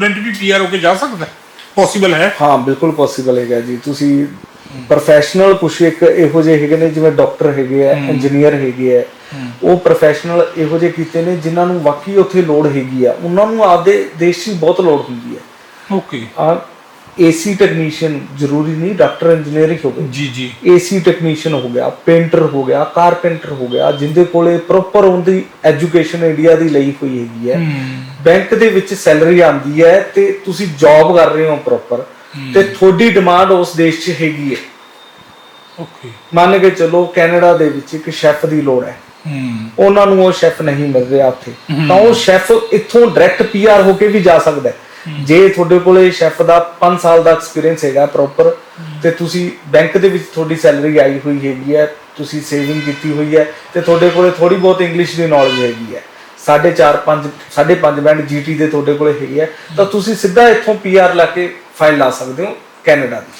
Student ਵੀ PR ਹੋ ਕੇ ਜਾ ਸਕਦਾ ਪੋਸੀਬਲ ਹੈ? ਹਾਂ ਬਿਲਕੁਲ ਪੋਸੀਬਲ ਹੈਗਾ ਜੀ। ਤੁਸੀਂ ਪ੍ਰੋਫੈਸ਼ਨਲ ਕੁਛ ਇੱਕ ਇਹੋ ਜਿਹੇ ਹੈਗੇ ਨੇ ਜਿਵੇਂ ਡਾਕਟਰ ਹੈਗੇ ਆ ਇੰਜੀਨੀਅਰ ਹੈਗੇ ਆ। ਉਹ ਪ੍ਰੋਫੈਸ਼ਨਲ ਇਹੋ ਜਿਹੇ ਕੀਤੇ ਨੇ ਜਿਨ੍ਹਾਂ ਨੂੰ ਵਾਕਈ ਉੱਥੇ ਲੋੜ ਹੈਗੀ ਆ। ਉਹਨਾਂ ਨੂੰ ਆਪਦੇ ਦੇਸ਼ ਹੀ ਬਹੁਤ ਲੋੜ ਹੁੰਦੀ ਹੈ। ਓਕੇ ਆ ਏਸੀ ਟੈਕਨੀਸ਼ੀਅਨ ਜ਼ਰੂਰੀ ਨਹੀਂ ਡਾਕਟਰ ਇੰਜੀਨੀਅਰ ਹੀ ਹੋਵੇ। ਜੀ ਜੀ। ਏਸੀ ਟੈਕਨੀਸ਼ੀਅਨ ਹੋ ਗਿਆ ਪੇਂਟਰ ਹੋ ਗਿਆ ਕਾਰਪੈਂਟਰ ਹੋ ਗਿਆ ਜਿੰਦੇ ਕੋਲੇ ਪ੍ਰੋਪਰ ਉਹਦੀ ਐਜੂਕੇਸ਼ਨ ਇੰਡੀਆ ਦੀ ਲਈ ਹੋਈ ਹੈਗੀ ਹੈ। ਬੈਂਕ ਦੇ ਵਿੱਚ ਸੈਲਰੀ ਆਉਂਦੀ ਹੈ ਤੇ ਤੁਸੀਂ ਜੌਬ ਕਰ ਰਹੇ ਹੋ ਪ੍ਰੋਪਰ ਤੇ ਤੁਹਾਡੀ ਡਿਮਾਂਡ ਉਸ ਦੇਸ਼ 'ਚ ਹੈਗੀ ਹੈ। ਓਕੇ। ਮੰਨ ਕੇ ਚੱਲੋ ਕੈਨੇਡਾ ਦੇ ਵਿੱਚ ਇੱਕ ਸ਼ੈਫ ਦੀ ਲੋੜ ਹੈ। ਹੂੰ। ਉਹਨਾਂ ਨੂੰ ਉਹ ਸ਼ੈਫ ਨਹੀਂ ਮਿਲ ਰਿਹਾ ਉੱਥੇ। ਤਾਂ ਉਹ ਸ਼ੈਫ ਇੱਥੋਂ ਡਾਇਰੈਕਟ ਪੀਆਰ ਹੋ ਕੇ ਵੀ ਜਾ ਸਕਦਾ ਹੈ। ਜੇ ਤੁਹਾਡੇ ਕੋਲੇ ਸ਼ੈਫ ਦਾ 5 ਸਾਲ ਦਾ ਐਕਸਪੀਰੀਅੰਸ ਹੈਗਾ ਪ੍ਰੋਪਰ ਤੇ ਤੁਸੀਂ ਬੈਂਕ ਦੇ ਵਿੱਚ ਤੁਹਾਡੀ ਸੈਲਰੀ ਆਈ ਹੋਈ ਹੈਗੀ ਹੈ ਤੁਸੀਂ ਸੇਵਿੰਗ ਕੀਤੀ ਹੋਈ ਹੈ ਤੇ ਤੁਹਾਡੇ ਕੋਲੇ ਥੋੜੀ ਬਹੁਤ ਇੰਗਲਿਸ਼ ਦੀ ਨੌਲੇਜ ਹੈਗੀ ਹੈ। 4.5 5 5.5 ਬੈਂਡ ਜੀਟੀ ਦੇ ਤੁਹਾਡੇ ਕੋਲੇ ਹੈਗੀ ਹੈ ਤਾਂ ਤੁਸੀਂ ਸਿੱਧਾ ਇੱਥੋਂ ਪੀਆਰ ਲਾ ਕੇ ਫਾਈਲ ਲਾ ਸਕਦੇ ਹੋ ਕੈਨੇਡਾ ਦੀ।